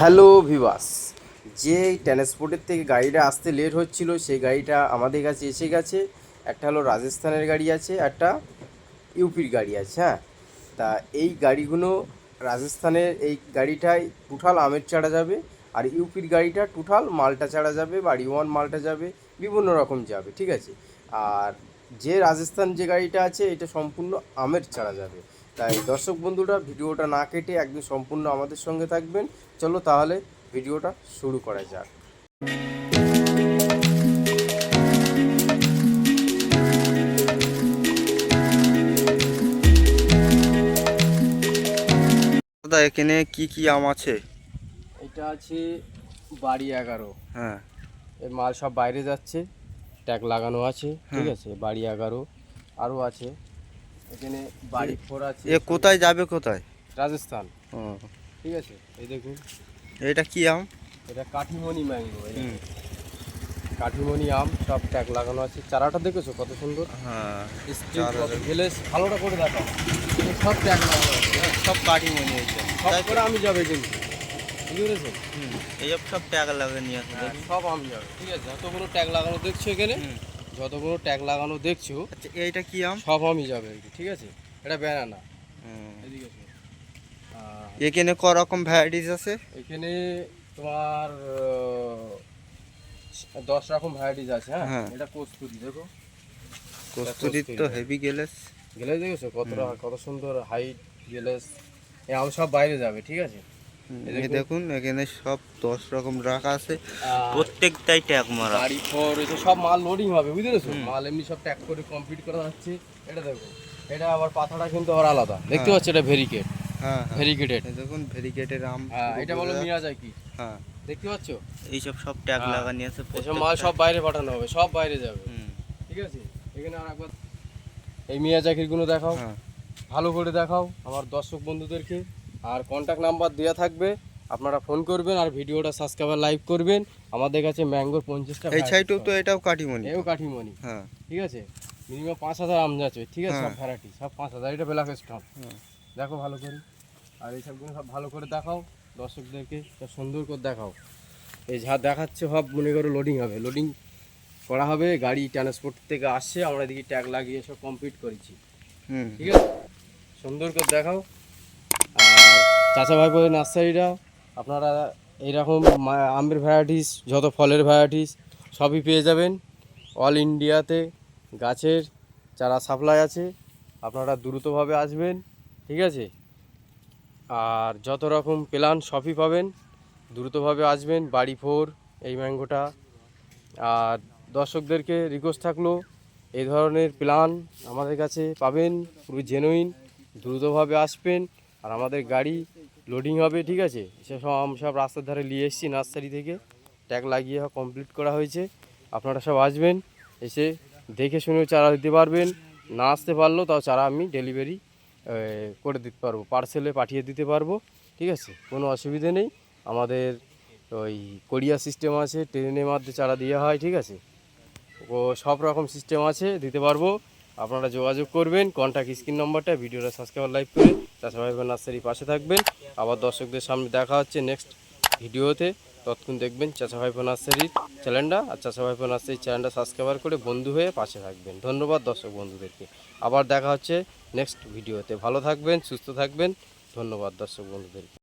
Hello Vivas যে ট্রান্সপোর্টের থেকে গাড়িটা আসতে লেট হচ্ছিল, সেই গাড়িটা আমাদের কাছে এসে গেছে। একটা হলো রাজস্থানের গাড়ি আছে, একটা ইউপির গাড়ি আছে হ্যাঁ। তা এই গাড়িগুলো রাজস্থানের এই গাড়িটায় টোটাল আমের চাড়া যাবে, আর ইউপির গাড়িটা টোটাল মালটা চাড়া যাবে বাড়ি ওয়ান মালটা যাবে, বিভিন্ন রকম যাবে, ঠিক আছে। আর যে রাজস্থান যে গাড়িটা আছে, এটা সম্পূর্ণ আমের চাড়া যাবে। তাই দর্শক বন্ধুরা ভিডিওটা না কেটে একদম সম্পূর্ণ আমাদের সঙ্গে থাকবেন। চলো তাহলে ভিডিওটা শুরু করা যাক। দাদা এখানে কি কি আম আছে? এটা আছে বাড়ি এগারো। হ্যাঁ। এর মাল সব বাইরে যাচ্ছে ট্যাগ লাগানো আছে ঠিক আছে বাড়ি এগারো। আরও আছে। এখানে বাড়ি ফোর আছে এ কোথায় যাবে কোথায়? রাজস্থান। ও। ঠিক আছে এই দেখুন। এটা কি আম? এটা কাঠিমণি ম্যাঙ্গো। কাঠিমণি আম সব ট্যাগ লাগানো আছে। চারাটা দেখেছ কত সুন্দর? হ্যাঁ গেলে ভালোটা করে এই সব ট্যাগ লাগানো আছে হ্যাঁ। সব কাঠি মনে হয়েছে সব করে আমি যাবে কিন্তু বুঝতে পেরেছ এইসব সব টাকা লাগে নিয়ে আসে হ্যাঁ, সব আমি যাবে। ঠিক আছে যতগুলো ট্যাগ লাগানো দেখছ এখানে। যতগুলো ট্যাগ লাগানো দেখছ আচ্ছা এইটা কি আম? সব আমি যাবে ঠিক আছে? এটা ব্যানানা এখানে ক রকম ভ্যারাইটিস আছে? এখানে তোমার দশ রকম ভ্যারাইটিস আছে হ্যাঁ? হ্যাঁ। এটা কস্তুরি দেখো। কস্তুরির তো হেভি গেলেস। গেলে দেখেছ কতটা কত সুন্দর হাইট গেলেস। এই আম সব বাইরে যাবে ঠিক আছে? এই দেখুন। এখানে সব দশ রকম রাখা আছে। প্রত্যেকটাই ট্যাগ মারা। গাড়ি ফোর এটা সব মাল লোডিং হবে বুঝতে পেরেছ মাল এমনি সব ট্যাগ করে কমপ্লিট করা যাচ্ছে এটা দেখো এটা আবার পাতাটা কিন্তু আবার আলাদা। দেখতে হ্যাঁ। পাচ্ছ এটা ভেরিকেট হ্যাঁ হ্যাঁ। ভেরিকেটেড দেখুন ভেরিকেটের আম। হ্যাঁ এটা বলো মিয়া যায় কি? হ্যাঁ। দেখতে পাচ্ছ? এইসব সব ট্যাগ হ্যাঁ। লাগানি আছে এসব মাল সব বাইরে পাঠানো হবে সব বাইরে যাবে। ঠিক আছে? এখানে আর একবার এই মিয়া গুলো দেখাও। হ্যাঁ। ভালো করে দেখাও আমার দর্শক বন্ধুদেরকে। আর কন্ট্যাক্ট নাম্বার দেওয়া থাকবে আপনারা ফোন করবেন আর ভিডিওটা সাবস্ক্রাইবার লাইভ করবেন। আমাদের কাছে ম্যাঙ্গোর পঞ্চাশটা এই সাইডেও তো এটাও কাঠিমণি। এও কাঠিমণি। হ্যাঁ। ঠিক আছে? মিনিমাম পাঁচ হাজার আম যাচ্ছে ঠিক আছে? সব। ভ্যারাইটি সব পাঁচ হাজার। এটা ব্ল্যাক স্টক। দেখো ভালো করে। আর এই সবগুলো সব ভালো করে দেখাও। দর্শকদেরকে সব সুন্দর করে দেখাও। এই যা দেখাচ্ছে সব মনে করো লোডিং হবে। লোডিং করা হবে গাড়ি ট্রান্সপোর্ট থেকে আসছে। আমরা এদিকে ট্যাগ লাগিয়ে সব কমপ্লিট করেছি। হুম। ঠিক আছে? সুন্দর করে দেখাও। চাচা ভাই বলে নার্সারিরা আপনারা এইরকম আমের ভ্যারাইটিস যত ফলের ভ্যারাইটিস সবই পেয়ে যাবেন। অল ইন্ডিয়াতে গাছের চারা সাপ্লাই আছে, আপনারা দ্রুতভাবে আসবেন, ঠিক আছে? আর যত রকম প্ল্যান সবই পাবেন, দ্রুতভাবে আসবেন, বাড়ি ফোর, এই ম্যাঙ্গোটা আর দর্শকদেরকে রিকোয়েস্ট থাকল, এই ধরনের প্ল্যান আমাদের কাছে পাবেন, পুরো জেনুইন দ্রুতভাবে আসবেন। আর আমাদের গাড়ি লোডিং হবে, ঠিক আছে? সেসব আম সব রাস্তার ধারে নিয়ে এসেছি নার্সারি থেকে। ট্যাগ লাগিয়ে কমপ্লিট করা হয়েছে। আপনারা সব আসবেন, এসে দেখে শুনেও চারা দিতে পারবেন। না আসতে পারলেও তাও চারা আমি ডেলিভারি করে দিতে পারব পার্সেলে পাঠিয়ে দিতে পারব, ঠিক আছে? কোনো অসুবিধে নেই। আমাদের ওই কোরিয়া সিস্টেম আছে ট্রেনের মাধ্যমে চারা দেওয়া হয়, ঠিক আছে? ও সব রকম সিস্টেম আছে, দিতে পারব। আপনারা যোগাযোগ করবেন কন্ট্যাক্ট স্ক্রিন নম্বরটা ভিডিওটা সাবস্ক্রাইব লাইভ করে চাষা ভাই নার্সারি পাশে থাকবেন। আবার দর্শকদের সামনে দেখা হচ্ছে নেক্সট ভিডিওতে ততক্ষণ দেখবেন চাচা ভাইপো নার্সারির চ্যানেলটা আর চাচা ভাইপো নার্সারির চ্যানেলটা সাবস্ক্রাইবার করে বন্ধু হয়ে পাশে থাকবেন। ধন্যবাদ দর্শক বন্ধুদেরকে। আবার দেখা হচ্ছে নেক্সট ভিডিওতে ভালো থাকবেন, সুস্থ থাকবেন। ধন্যবাদ দর্শক বন্ধুদেরকে।